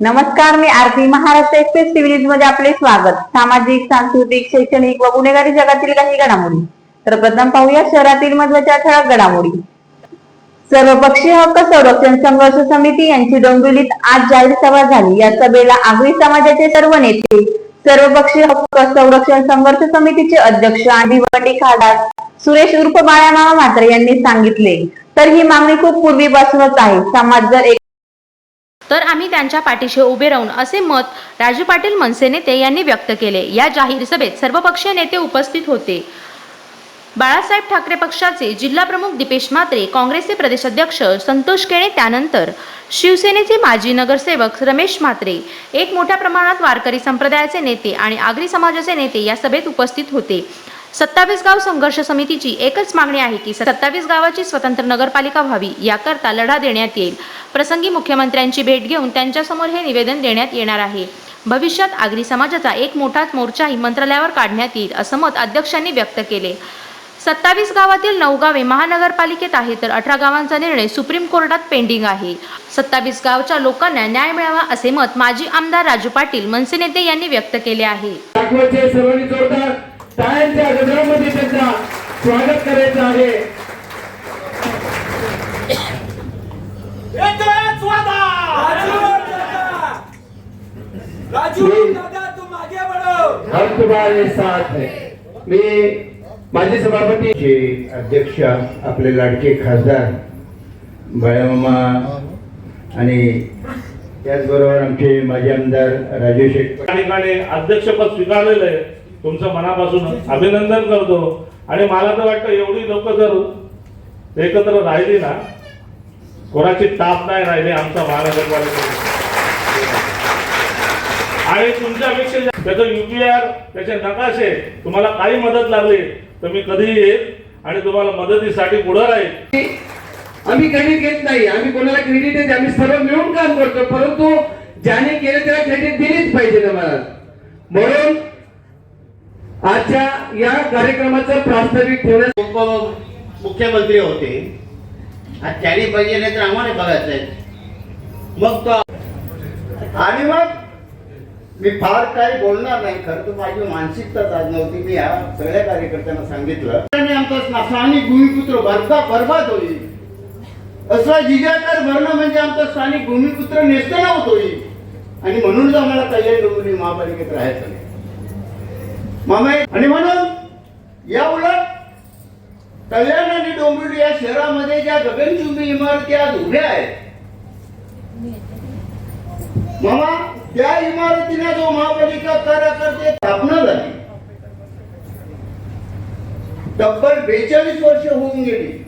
नमस्कार मी Aarti Maharashtra express TV मध्ये आपले स्वागत. सामाजिक सांस्कृतिक शैक्षणिक व गुन्हेगारी जगातील काही घडामोडी. तर प्रथम पाहूया शहरातील महत्त्वाच्या ठळक घडामोडी. सर्वपक्षीय हक्क संरक्षण संघर्ष समिती यांची डोंबिवलीत आज जाहीर सभा झाली. या सभेला आगरी समाजाचे सर्व नेते सर्वपक्षीय हक्क संरक्षण संघर्ष समितीचे अध्यक्ष आणि वडी खासदार सुरेश उर्फ बाळामामा मात्र यांनी सांगितले. तर ही मागणी खूप पूर्वीपासूनच आहे. समाज जर एक तर आम्ही त्यांच्या पाठीशी उभे राहून असे मत राजू पाटील मनसे नेते यांनी व्यक्त केले. या जाहीर सभेत सर्वपक्षीय नेते उपस्थित होते. बाळासाहेब ठाकरे पक्षाचे जिल्हाप्रमुख दीपेश म्हात्रे काँग्रेसचे प्रदेशाध्यक्ष संतोष केणे त्यानंतर शिवसेनेचे माजी नगरसेवक रमेश म्हात्रे एक मोठ्या प्रमाणात वारकरी संप्रदायाचे नेते आणि आगरी समाजाचे नेते या सभेत उपस्थित होते. सत्तावीस गाव संघर्ष समितीची एकच मागणी आहे की सत्तावीस गावाची स्वतंत्र नगरपालिका व्हावी याकरता लढा देण्यात येईल. प्रसंगी मुख्यमंत्र्यांची भेट घेऊन त्यांच्यासमोर हे निवेदन देण्यात येणार आहे. भविष्यात आगरी समाजाचा एक मोठाच मोर्चाही मंत्रालयावर काढण्यात येईल असं मत अध्यक्षांनी व्यक्त केले. सत्तावीस गावातील नऊ गावे महानगरपालिकेत आहे तर अठरा गावांचा निर्णय सुप्रीम कोर्टात पेंडिंग आहे. सत्तावीस गावच्या लोकांना न्याय मिळावा असे मत माजी आमदार राजू पाटील मनसे नेते यांनी व्यक्त केले आहे. टाळ्यांच्या गजरामध्ये त्यांचा स्वागत करायचं आहे. हम तुम्हारे साथ है मी माजी सभापती अध्यक्ष आपले लाडके खासदार बाळामामा आणि त्याचबरोबर आमचे माजी आमदार राजू शेठ त्या ठिकाणी अध्यक्षपद स्वीकारलेलं आहे. तुमचं मनापासून अभिनंदन करतो. आणि मला तर वाटतं एवढी लोक जर एकत्र राहिली ना कोणाची ताप नाही राहिली आमचा महानगरपालिका आणि तुमच्यापेक्षा जा- त्याचं युपीआर त्याचे नकाशे तुम्हाला काही मदत लागली तर मी कधीही येईल आणि तुम्हाला मदतीसाठी पुढं राहील. आम्ही क्रेडिट घेत नाही. आम्ही कोणाला क्रेडिट देत आम्ही सर्व मिळून काम करतो. परंतु ज्याने केलं त्याला क्रेडिट दिलीच पाहिजे ना मला. म्हणून आजच्या या कार्यक्रमाचं प्रास्ताविक ठेवण्यास उपमुख्यमंत्री होते. आज त्यांनी पाहिजे नाही तर आम्हाला बघायचं आहे. मग तो आणि मग मी फार काही बोलणार नाही खरं तर माझी मानसिकताच आज नव्हती. मी या सगळ्या कार्यकर्त्यांना सांगितलं. आणि आमचा स्थानिक भूमिपुत्र भरता बर्बाद होईल. असला जिजाकार भरणं म्हणजे आमचा स्थानिक भूमिपुत्र नेस्तनावत होईल आणि म्हणूनच आम्हाला तयारी करून महापालिकेत राहायचं नाही. मामा आणि म्हणून या उलट कल्याण आणि डोंबिवली या शहरामध्ये ज्या गगनचुंबी इमारती आज उभ्या आहेत मामा त्या इमारतीला जो महापालिका कार्यकर्ते स्थापना झाली तब्बल बेचाळीस वर्ष होऊन गेली.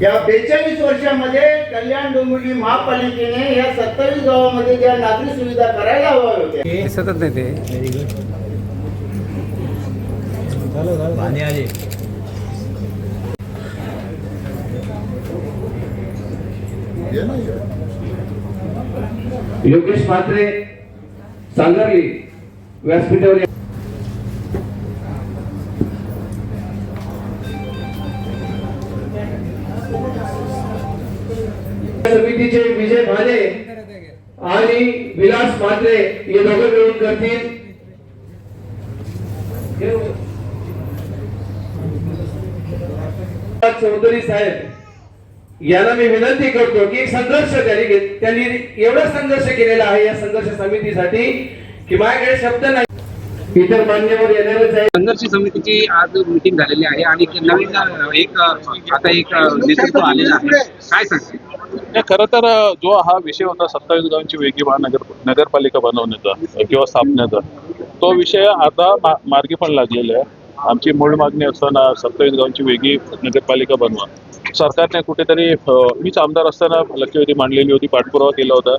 या बेचाळीस वर्षामध्ये कल्याण डोंबिवली महापालिकेने या सत्तावीस गावामध्ये ज्या नागरी सुविधा करायला हव्या होत्या. सतत नाही ते. योगेश म्हात्रे सांगरली व्यासपीठावर समितीचे विजय भाले आणि विलास मात्रे हे दोघे मिळून करतील. चौधरी साहेब यांना मी विनंती करतो की संघर्ष त्यांनी त्यांनी एवढा संघर्ष केलेला आहे या संघर्ष समितीसाठी की माझ्याकडे शब्द नाही. इतर मान्यवर येणारच आहे संघर्ष समितीची आज मीटिंग झालेली आहे आणि नवीन एक आता एक नेतृत्व आलेलं आहे. काय सांगते खरं तर जो हा विषय होता सत्तावीस गावांची वेगळी महानगर नगरपालिका बनवण्याचा किंवा स्थापण्याचा तो विषय आता मार्गी पण लागलेला आहे. आमची मूळ मागणी असताना सत्तावीस गावांची वेगळी नगरपालिका बनवा. सरकारने कुठेतरी मीच आमदार असताना लक्षवेधी मांडलेली होती पाठपुरावा केला होता.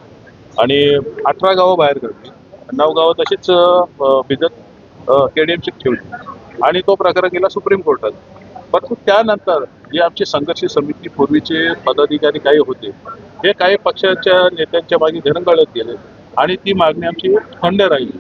आणि अठरा गावं बाहेर काढली. नऊ गावं तशीच भिजत केडीएमची ठेवली. आणि तो प्रकार गेला सुप्रीम कोर्टात. परंतु त्यानंतर जे आमची संघर्ष समिती पूर्वीचे पदाधिकारी काही होते हे काही पक्षाच्या नेत्यांच्या मागे घरंगळत गेले आणि ती मागणी आमची थंड राहिली.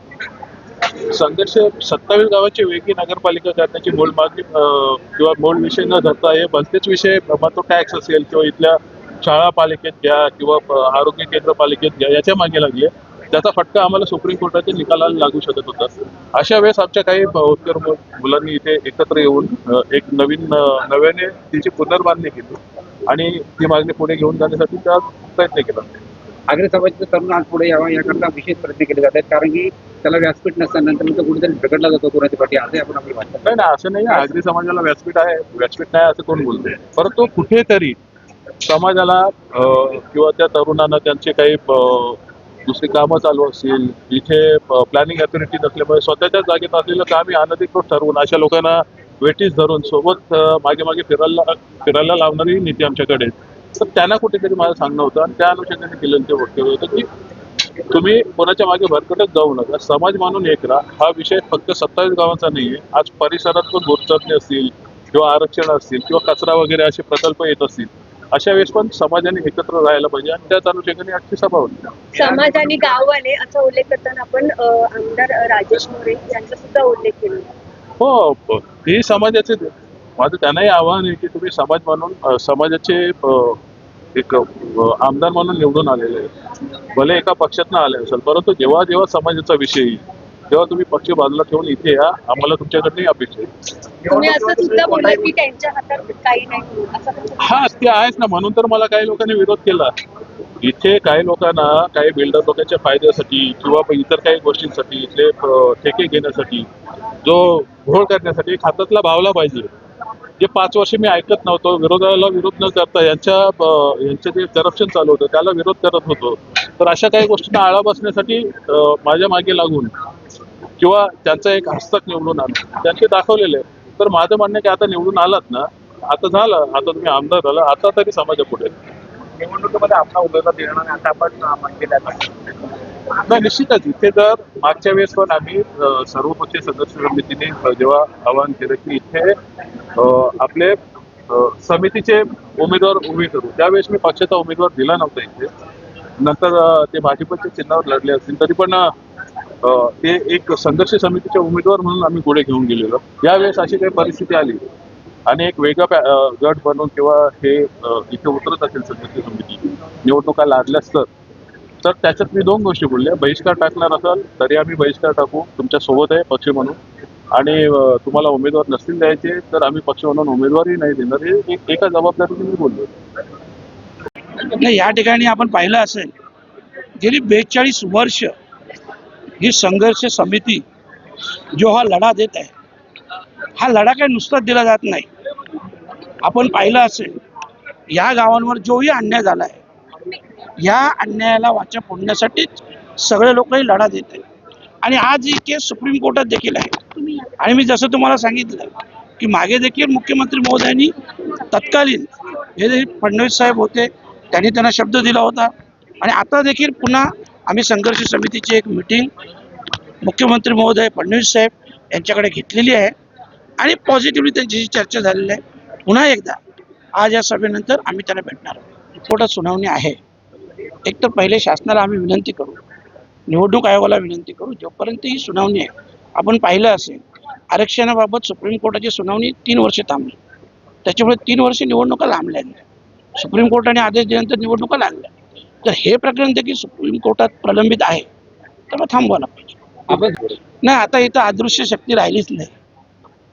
संघर्ष सत्तावीस गावाची वेगळी नगरपालिका करण्याची मूळ मागणी किंवा मूळ विषय न धरता हे भलतेच विषय मग तो टॅक्स असेल किंवा इथल्या शाळा पालिकेत घ्या किंवा आरोग्य केंद्र पालिकेत घ्या याच्या मागे लागले. त्याचा फटका आम्हाला सुप्रीम कोर्टाच्या निकालाला लागू शकत होता. अशा वेळेस आमच्या काही मु- मुलांनी इथे एकत्र येऊन एक नवीन नव्याने तिची पुनर्बांधणी केली. आणि ती मागणी पुढे घेऊन जाण्यासाठी त्या प्रयत्न केला. आग्रे समाजाचे तरुण आज पुढे यावा याकरता विशेष प्रयत्न केले जातात. कारण की त्याला व्यासपीठ नसल्यानंतर तो कुठेतरी प्रगटला जातो कोणाच्या पाठी असं आपण आपली वाटतं नाही नाही असं नाही आहे. आगरी समाजाला व्यासपीठ आहे. व्यासपीठ नाही असं कोण बोलतंय. परंतु कुठेतरी समाजाला किंवा त्या तरुणांना त्यांचे काही दुसरी कामं चालू असतील. इथे प्लॅनिंग अथॉरिटी नसल्यामुळे स्वतःच्या जागेत असलेलं काम हे अनधिकृत ठरवून अशा लोकांना वेटीस धरून सोबत मागे मागे फिरायला फिरायला लावणारी नीती आमच्याकडे तर त्यांना कुठेतरी मला सांगणं होतं आणि त्या अनुषंगाने केलेलं ते वक्तव्य होतं की तुम्ही कोणाच्या मागे भरकटत जाऊ नका. समाज मानून एक राहा. हा विषय फक्त सत्तावीस गावांचा नाहीये. आज परिसरात पण गोरचरणी असतील किंवा आरक्षण असतील किंवा कचरा वगैरे असे प्रकल्प येत असतील. अशा वेळेस पण समाजाने एकत्र राहायला पाहिजे. आणि त्याच अनुषंगाने आजची सभा होती. समाज आणि गाववाले असा उल्लेख करताना आपण आमदार राजेश मोरे यांचा सुद्धा उल्लेख केला. हो हे समाजाचे माझं त्यांनाही आव्हान आहे की तुम्ही समाज म्हणून समाजाचे एक आमदार म्हणून निवडून आलेले भले एका पक्षात आले असेल परंतु जेव्हा जेव्हा समाजाचा विषय येईल तेव्हा तुम्ही पक्ष बाजूला ठेवून इथे या. आम्हाला तुमच्याकडनंही अपेक्षा आहे. तुम्ही असं सुद्धा बोलला की त्यांच्या हातात काही नाही असं हा ते आहेच ना. म्हणून तर मला काही लोकांनी विरोध केला. इथे काही लोकांना काही बिल्डर लोकांच्या फायद्यासाठी किंवा इतर काही गोष्टींसाठी इथले ठेके घेण्यासाठी जो घोळ करण्यासाठी हातातला भावला पाहिजे. जे पाच वर्ष मी ऐकत नव्हतो विरोधाला विरोध न करता यांच्या यांचं जे करप्शन चालू होतं त्याला विरोध करत होतो. तर अशा काही गोष्टींना आळा बसण्यासाठी माझ्या मागे लागून किंवा त्यांचा एक हस्तक निवडून आणलं त्यांचे दाखवलेले. आहे. तर माझं म्हणणं की आता निवडून आलात ना आता झालं आता तुम्ही आमदार झाला आता तरी समाजापुढे निवडणुकीमध्ये आपला उमेदवार देणार नाही आता आपण नाही. निश्चितच इथे जर मागच्या वेळेस पण आम्ही सर्वपक्षीय सदस्य समितीने जेव्हा आवाहन केलं की इथे आपले समितीचे उमेदवार उभे करू. त्यावेळेस मी पक्षाचा उमेदवार दिला नव्हता इथे. नंतर ते भाजपच्या चिन्हावर लढले असतील तरी पण ते एक संघर्ष समितीचे उमेदवार म्हणून आम्ही पुढे घेऊन गेलेलो. यावेळेस अशी काही परिस्थिती आली. आणि एक वेगळा गट बनवून किंवा हे इथे उतरत असेल संघर्ष समिती निवडणुका लागल्यास तर तर त्याच्यात मी दोन गोष्टी बोलल्या. बहिष्कार टाकणार असाल तरी आम्ही बहिष्कार टाकू. तुमच्यासोबत आहे पक्ष म्हणून. आणि तुम्हाला उमेदवार नसतील द्यायचे तर आम्ही पक्ष म्हणून उमेदवारही नाही देणार. हे एका जबाबदारीने मी बोललो. नाही या ठिकाणी आपण पाहिलं असेल गेली बेचाळीस वर्ष ही संघर्ष समिती जो हा लढा देत आहे हा लढा काही नुसताच दिला जात नाही. आपण पाहिलं असेल या गावांवर जोही अन्याय झाला आहे या अन्यायाला वाचा फोडण्यासाठीच सगळे लोकही लढा देत आहेत. आणि आज ही केस सुप्रीम कोर्टात देखील आहे आणि मी जसं तुम्हाला सांगितलं की मागे देखील मुख्यमंत्री महोदयांनी तत्कालीन हे फडणवीस साहेब होते त्यांनी त्यांना शब्द दिला होता. आणि आता देखील पुन्हा आम्ही संघर्ष समितीची एक मिटिंग मुख्यमंत्री महोदय फडणवीस साहेब यांच्याकडे घेतलेली आहे. आणि पॉझिटिव्हली त्यांच्याशी चर्चा झालेली आहे. पुन्हा एकदा आज या सभेनंतर आम्ही त्यांना भेटणार आहोत. सुनावणी आहे. एक तर पहिले शासनाला आम्ही विनंती करू. निवडणूक आयोगाला विनंती करू. जोपर्यंत ही सुनावणी आहे आपण पाहिलं असेल आरक्षणाबाबत सुप्रीम कोर्टाची सुनावणी तीन वर्षे थांबली. त्याच्यामुळे तीन वर्षे निवडणुका लांबल्या सुप्रीम कोर्टाने आदेश दिल्यानंतर निवडणुका लागल्या. तर हे प्रकरण देखील सुप्रीम कोर्टात प्रलंबित आहे. तर मग थांबवायला पाहिजे. नाही आता इथं अदृश्य शक्ती राहिलीच नाही.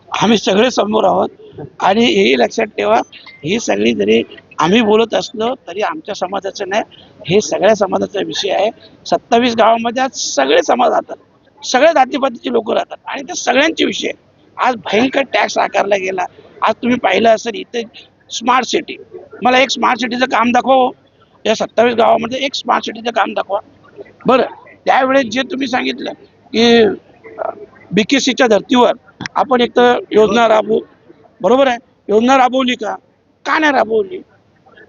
आम्ही सगळे समोर आहोत आणि हेही लक्षात ठेवा ही सगळी जरी आम्ही बोलत असलो तरी आमच्या समाजाचं नाही. हे सगळ्या समाजाचा विषय आहे. सत्तावीस गावामध्ये आज सगळे समाज राहतात. सगळ्या जातीपातीचे लोक राहतात. आणि ते सगळ्यांचे विषय. आज भयंकर टॅक्स आकारला गेला. आज तुम्ही पाहिलं असेल इथे स्मार्ट सिटी. मला एक स्मार्ट सिटीचं काम दाखवा हो. या सत्तावीस गावामध्ये एक स्मार्ट सिटीचं काम दाखवा. बरं त्यावेळेस जे तुम्ही सांगितलं की बी के सीच्या धर्तीवर आपण एक तर योजना राबवू. बरोबर आहे? योजना राबवली का? का नाही राबवली?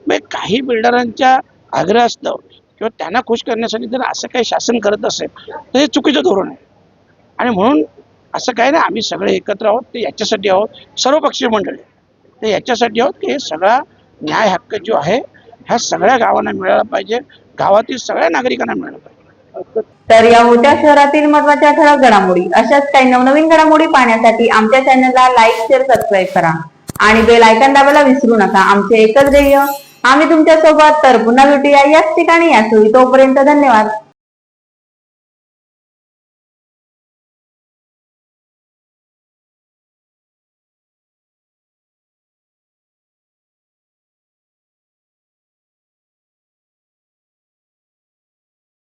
मग काही बिल्डरांच्या आग्रहास्तव किंवा त्यांना खुश करण्यासाठी जर असं काही शासन करत असेल तर हे चुकीचं धोरण आहे. आणि म्हणून असं काही नाही आम्ही सगळे एकत्र आहोत ते याच्यासाठी आहोत. सर्व पक्षीय मंडळी ते याच्यासाठी आहोत की हे सगळा न्याय हक्क जो आहे ह्या सगळ्या गावांना मिळाला पाहिजे. गावातील सगळ्या नागरिकांना मिळाला पाहिजे. तर या मोठ्या शहरातील महत्त्वाच्या ठळक घडामोडी अशाच काही नवनवीन घडामोडी पाहण्यासाठी आमच्या चॅनलला लाईक शेअर सबस्क्राईब करा. आणि बेल आयकॉन दाबायला विसरू नका. आमचे एकच ध्येय आम्ही तुमच्यासोबत तर पुन्हा भेटूया याच ठिकाणी या वेळी. तोपर्यंत धन्यवाद.